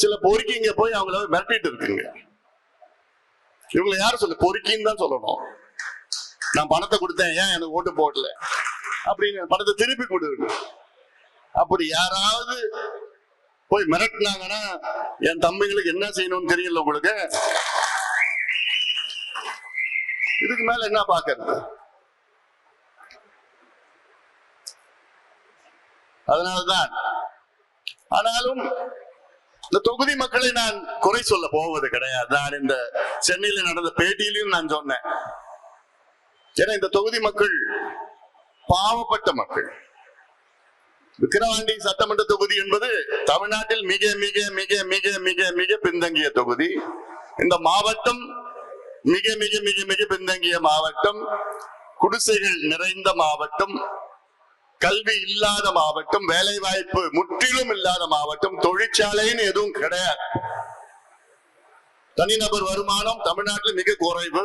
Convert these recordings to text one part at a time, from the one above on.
சில பொறுக்கிங்க போய் அவங்கள மிரட்டிட்டு இருக்குங்க. இவங்களை யாரும் சொல்ல? பொறுக்கின்னு தான் சொல்லணும். நான் பணத்தை கொடுத்தேன் ஏன் எனக்கு ஓட்டு போடல? அப்படின்னு பணத்தை திருப்பி கொடுக்கணும் அப்படி யாராவது போய் மிரட்டினாங்கன்னா என் தம்பிங்களுக்கு என்ன செய்யணும்னு தெரியல உங்களுக்கு? இதுக்கு மேல என்ன பாக்குறது அதனால்தான். ஆனாலும் இந்த தொகுதி மக்களை நான் குறை சொல்ல போவது கிடையாது. நான் இந்த சென்னையில நடந்த பேட்டியிலையும் நான் சொன்னேன். ஏன்னா இந்த தொகுதி மக்கள் பாவப்பட்ட மக்கள். விக்கிரவாண்டி சட்டமன்ற தொகுதி என்பது தமிழ்நாட்டில் மிக மிக மிக மிக மிக மிக பின்தங்கிய தொகுதி. இந்த மாவட்டம் மிக மிக மிக மிக பின்தங்கிய மாவட்டம். குடிசைகள் நிறைந்த மாவட்டம். கல்வி இல்லாத மாவட்டம் வேலை வாய்ப்பு முற்றிலும் இல்லாத மாவட்டம் தொழிற்சாலைன்னு எதுவும் கிடையாது. தனிநபர் வருமானம் தமிழ்நாட்டில் மிக குறைவு.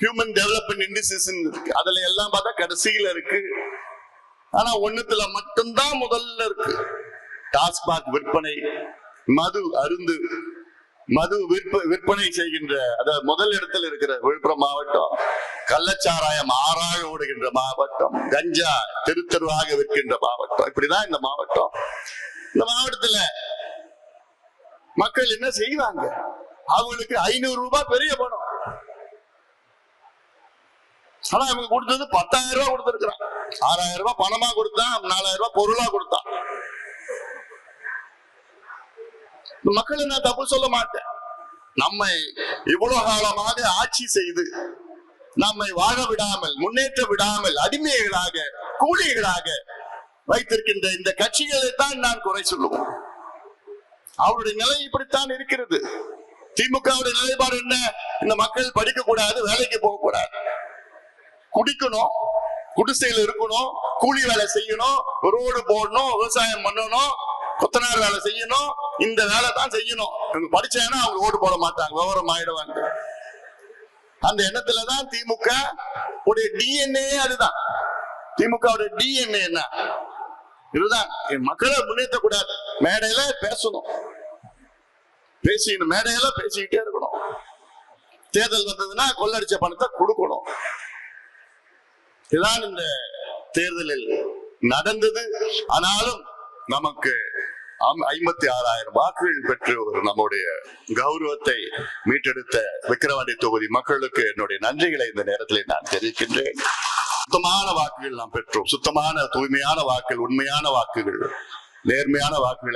ஹியூமன் டெவலப்மெண்ட் இண்டிசஸ் இருக்கு. அதுல எல்லாம் பார்த்தா கடைசியில இருக்கு. ஆனா ஒண்ணுத்துல மட்டும்தான் முதல்ல இருக்கு. டாஸ்மாக் விற்பனை மது அருந்து மது விற்ப விற்பனை செய்கின்ற அத முதல் இடத்துல இருக்கிற விழுப்புரம் மாவட்டம். கள்ளச்சாராயம் ஆறாக ஓடுகின்ற மாவட்டம் கஞ்சா தெரு தெருவாக விற்கின்ற மாவட்டம். இப்படிதான் இந்த மாவட்டம். இந்த மாவட்டத்துல மக்கள் என்ன செய்வாங்க? அவங்களுக்கு ஐநூறு ரூபாய் பெரிய பணம். ஆனா இவங்க கொடுத்தது பத்தாயிரம் ரூபாய் கொடுத்திருக்கிறான். ஆறாயிரம் ரூபாய் பணமா கொடுத்தான் நாலாயிரம் ரூபாய் பொருளா கொடுத்தான். மக்கள் மக்களை நான் தப்பு சொல்ல மாட்டேன். நம்மை இவ்வளவு காலமாக ஆட்சி செய்து நம்மை வாழ விடாமல் முன்னேற்ற விடாமல் அடிமைகளாக கூலிகளாக வைத்திருக்கின்ற இந்த கட்சிகளை தான் நான் குறை சொல்லுவோம் அவருடைய நிலை இப்படித்தான் இருக்கிறது. திமுகவுடைய நிலைப்பாடு என்ன? இந்த மக்கள் படிக்க கூடாது வேலைக்கு போக கூடாது குடிக்கணும் குடிசையில் இருக்கணும் கூலி வேலை செய்யணும் ரோடு போடணும் விவசாயம் பண்ணணும் கொத்தனார் வேலை செய்யணும் இந்த வேலை தான் செய்யணும். இவங்க படிச்சாங்கன்னா அவங்க ஓடு போட மாட்டாங்க விவரம் ஆயிடுவாங்க. அந்த எண்ணத்துல தான் திமுக உடைய டிஎன்ஏ அதுதான். திமுக உடைய டிஎன்ஏ என்ன? இதுதான். என் மக்களை முன்னேற்ற கூடாது மேடையில பேசணும். பேசிக்கணும். மேடையில பேசிக்கிட்டே இருக்கணும். தேர்தல் வந்ததுன்னா கொள்ளடிச்ச பணத்தை கொடுக்கணும். இதுதான் இந்த தேர்தலில் நடந்தது. ஆனாலும் நமக்கு ஐம்பத்தி ஆறாயிரம் வாக்குகள் பெற்று ஒரு நம்முடைய கௌரவத்தை மீட்டெடுத்த விக்கிரவாண்டி தொகுதி மக்களுக்கு என்னுடைய நன்றிகளை இந்த நேரத்தில் நான் தெரிவிக்கின்றேன். சுத்தமான வாக்குகள் நாம் பெற்றோம். சுத்தமான தூய்மையான வாக்குகள் உண்மையான வாக்குகள் நேர்மையான வாக்குகளை